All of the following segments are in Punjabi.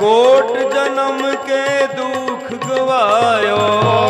ਕੋਟ ਜਨਮ ਕੇ ਦੁੱਖ ਗਵਾਇਓ।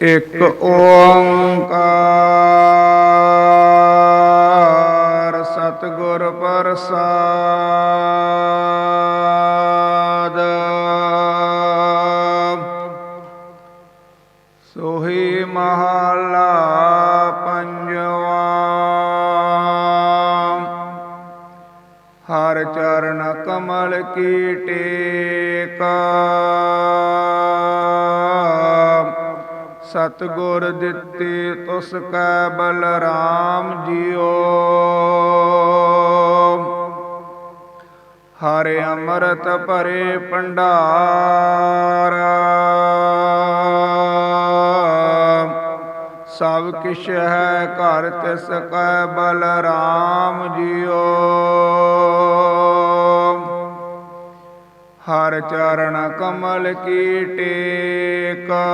ਇੱਕ ਓੰਕਾਰ ਸਤਿਗੁਰ ਪ੍ਰਸਾਦ। ਸੋਹੀ ਮਹਲਾ ਪੰਜਵਾ। ਹਰ ਚਰਨ ਕਮਲ ਕੀ ਟੇਕਾ। ਸਤਗੁਰ ਦਿੱਤੀ ਤੁਸ ਕੈ ਬਲਰਾਮ ਜੀਓ। ਹਰਿ ਅੰਮ੍ਰਿਤ ਭਰੇ ਭੰਡਾਰ। ਸਭ ਕਿਛ ਹੈ ਘਰ ਤਿਸ ਕੈ ਬਲਰਾਮ ਜੀਓ। ਹਰ ਚਰਨ ਕਮਲ ਕੀ ਟੇਕਾ।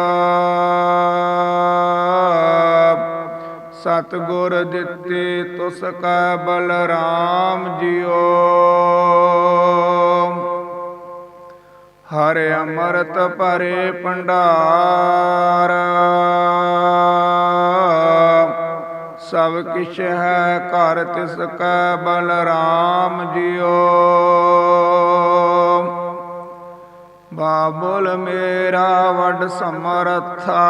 ਸਤਗੁਰ ਦਿੱਤੇ ਤੁਸ ਕੈ ਬਲਰਾਮ ਜੀਓ ਹਰ ਅੰਮ੍ਰਿਤ ਭਰੇ ਭੰਡਾਰ। ਸਭ ਕਿਛ ਹੈ ਘਰ ਤਿਸ ਕੈ ਬਲਰਾਮ ਜੀਓ ਬਾਬੁਲ ਮੇਰਾ ਵੱਡ ਸਮਰਥਾ।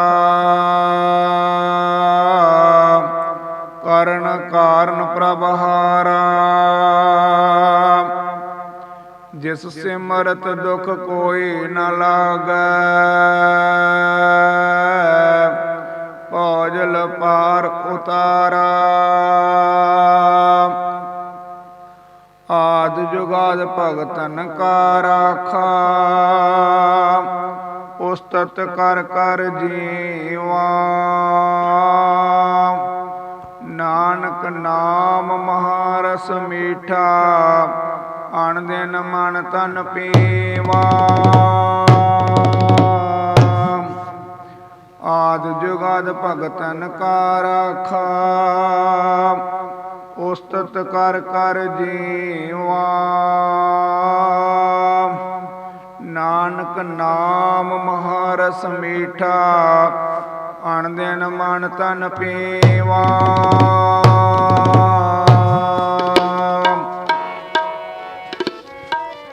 ਕਰਨ ਕਾਰਨ ਪ੍ਰਭਹਾਰਾ ਜਿਸ ਸਿਮਰਤ ਦੁਖ ਕੋਈ ਨ ਲਾਗੈ। ਭੋਜਲ ਪਾਰ ਉਤਾਰਾ। ਆਦ ਜੁਗਾਦ ਭਗਤਨ ਕਾ ਰਾਖਾ ਉਸਤਤ ਕਰ ਕਰ ਜੀਵਾ। ਨਾਨਕ ਨਾਮ ਮਹਾਰਸ ਮੀਠਾ, ਅਣ ਦਿਨ ਮਨ ਤਨ ਪੀਵਾ। ਆਦ ਜੁਗਾਦ ਭਗਤਨ ਕਾ ਰਾਖਾ ਉਸਤਤ ਕਰ ਕਰ ਜੀਵਾ। ਨਾਨਕ ਨਾਮ ਮਹਾਰਸ ਮੀਠਾ ਅਣ ਦਿਨ ਮਨ ਤਨ ਪੀਵਾ।